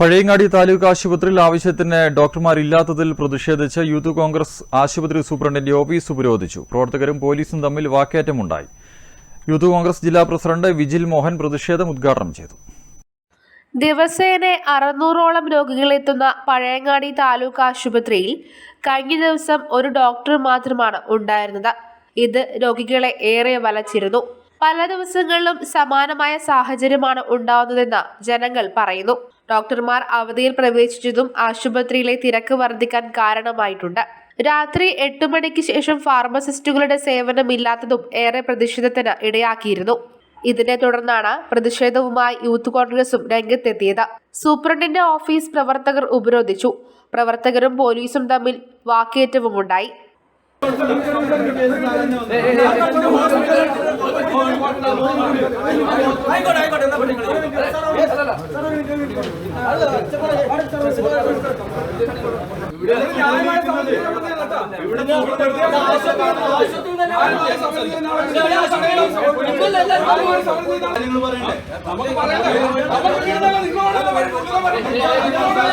പഴയങ്ങാടി താലൂക്ക് ആശുപത്രിയിൽ ആവശ്യത്തിന് ഡോക്ടർമാരില്ലാത്തതിൽ പ്രതിഷേധിച്ച് യൂത്ത് കോൺഗ്രസ് ആശുപത്രി സൂപ്രണ്ടിന്റെ ഓഫീസ് ഉപരോധിച്ചു. പ്രവർത്തകരും പോലീസും തമ്മിൽ വാക്കേറ്റമുണ്ടായി. യൂത്ത് കോൺഗ്രസ് ജില്ലാ പ്രസിഡന്റ് വിജിൽ മോഹൻ പ്രതിഷേധം ഉദ്ഘാടനം ചെയ്തു. ദിവസേന അറുന്നൂറോളം രോഗികളെത്തുന്ന പഴയങ്ങാടി താലൂക്ക് ആശുപത്രിയിൽ കഴിഞ്ഞ ദിവസം ഒരു ഡോക്ടർ മാത്രമാണ് ഉണ്ടായിരുന്നത്. ഇത് രോഗികളെ ഏറെ വലച്ചിരുന്നു. പല ദിവസങ്ങളിലും സമാനമായ സാഹചര്യമാണ് ഉണ്ടാവുന്നതെന്ന് ജനങ്ങൾ പറയുന്നു. ഡോക്ടർമാർ അവധിയിൽ പ്രവേശിച്ചതും ആശുപത്രിയിലെ തിരക്ക് വർദ്ധിക്കാൻ കാരണമായിട്ടുണ്ട് രാത്രി എട്ട് മണിക്ക് ശേഷം ഫാർമസിസ്റ്റുകളുടെ സേവനമില്ലാത്തതും ഏറെ പ്രതിഷേധത്തിന് ഇടയാക്കിയിരുന്നു ഇതിനെ തുടർന്നാണ് പ്രതിഷേധവുമായി യൂത്ത് കോൺഗ്രസും രംഗത്തെത്തിയത് സൂപ്രണ്ടിന്റെ ഓഫീസ് പ്രവർത്തകർ ഉപരോധിച്ചു പ്രവർത്തകരും പോലീസും തമ്മിൽ വാക്കേറ്റവുമുണ്ടായി ആയിക്കോട്ടെ ആയിക്കോട്ടെ എന്നാ പെണ്ണുങ്ങൾ നമുക്ക് പറയണ്ടേ നിങ്ങളോടല്ല പറയുന്നത് നിങ്ങളോടല്ല പറയുന്നത്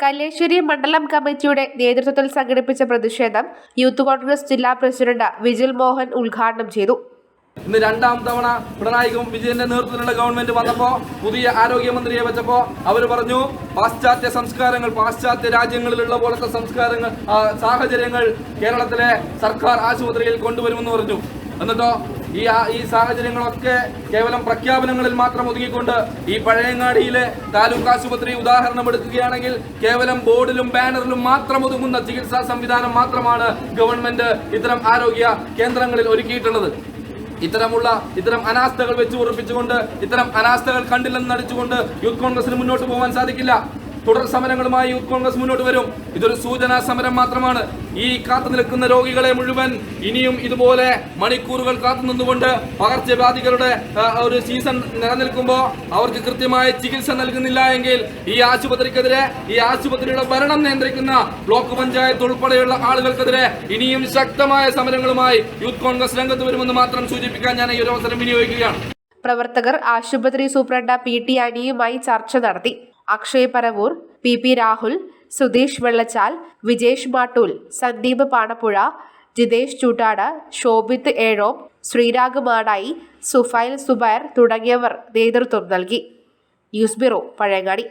കല്ലേശ്വരി മണ്ഡലം കമ്മിറ്റിയുടെ നേതൃത്വത്തിൽ സംഘടിപ്പിച്ച പ്രതിഷേധം യൂത്ത് കോൺഗ്രസ് ജില്ലാ പ്രസിഡന്റ് വിജിൽ മോഹൻ ഉദ്ഘാടനം ചെയ്തു. ഇന്ന് രണ്ടാം തവണ പിണറായി വിജയന്റെ നേതൃത്വത്തിലുള്ള ഗവൺമെന്റ് വന്നപ്പോ പുതിയ ആരോഗ്യമന്ത്രിയെ വെച്ചപ്പോ അവർ പറഞ്ഞു പാശ്ചാത്യ സംസ്കാരങ്ങൾ പാശ്ചാത്യ രാജ്യങ്ങളിലുള്ള പോലത്തെ സംസ്കാരങ്ങൾ സാഹചര്യങ്ങൾ കേരളത്തിലെ സർക്കാർ ആശുപത്രിയിൽ കൊണ്ടുവരുമെന്ന് പറഞ്ഞു. എന്നിട്ടോ ഈ ഈ സാഹചര്യങ്ങളൊക്കെ കേവലം പ്രഖ്യാപനങ്ങളിൽ മാത്രം ഒതുങ്ങിക്കൊണ്ട് ഈ പഴയങ്ങാടിയിലെ താലൂക്ക് ആശുപത്രി ഉദാഹരണം എടുക്കുകയാണെങ്കിൽ കേവലം ബോർഡിലും ബാനറിലും മാത്രം ഒതുങ്ങുന്ന ചികിത്സാ സംവിധാനം മാത്രമാണ് ഗവൺമെന്റ് ഇത്തരം ആരോഗ്യ കേന്ദ്രങ്ങളിൽ ഒരുക്കിയിട്ടുള്ളത്. ഇത്തരമുള്ള ഇത്തരം അനാസ്ഥകൾ വെച്ച് ഉറപ്പിച്ചുകൊണ്ട് ഇത്തരം അനാസ്ഥകൾ കണ്ടില്ലെന്ന് നടിച്ചുകൊണ്ട് യൂത്ത് കോൺഗ്രസിന് മുന്നോട്ട് പോകാൻ സാധിക്കില്ല. തുടർ സമരങ്ങളുമായി യൂത്ത് കോൺഗ്രസ് മുന്നോട്ട് വരും. ഇതൊരു സൂചനാ സമരം മാത്രമാണ്. ഈ കാത്തു നിൽക്കുന്ന രോഗികളെ മുഴുവൻ ഇനിയും ഇതുപോലെ മണിക്കൂറുകൾ കാത്തു നിന്നുകൊണ്ട് പകർച്ചവ്യാധികളുടെ ഒരു സീസൺ നിലനിൽക്കുമ്പോൾ അവർക്ക് കൃത്യമായ ചികിത്സ നൽകുന്നില്ല എങ്കിൽ ഈ ആശുപത്രിക്കെതിരെ ഈ ആശുപത്രിയുടെ ഭരണം നിയന്ത്രിക്കുന്ന ബ്ലോക്ക് പഞ്ചായത്ത് ഉൾപ്പെടെയുള്ള ആളുകൾക്കെതിരെ ഇനിയും ശക്തമായ സമരങ്ങളുമായി യൂത്ത് കോൺഗ്രസ് രംഗത്ത് വരുമെന്ന് മാത്രം സൂചിപ്പിക്കാൻ ഞാൻ ഈ ഒരു അവസരം വിനിയോഗിക്കുകയാണ്. പ്രവർത്തകർ ആശുപത്രി സൂപ്രണ്ട പി ടി അനിയുമായി ചർച്ച നടത്തി. അക്ഷയ് പരവൂർ പി പി രാഹുൽ സുധീഷ് വെള്ളച്ചാൽ വിജേഷ് മാട്ടൂൽ സന്ദീപ് പാണപ്പുഴ ജിതേഷ് ചൂട്ടാട് ശോഭിത് ഏഴോം ശ്രീരാഗ് മാടായി സുഫൈൽ സുബൈർ തുടങ്ങിയവർ നേതൃത്വം നൽകി. News bureau Pazhayangadi.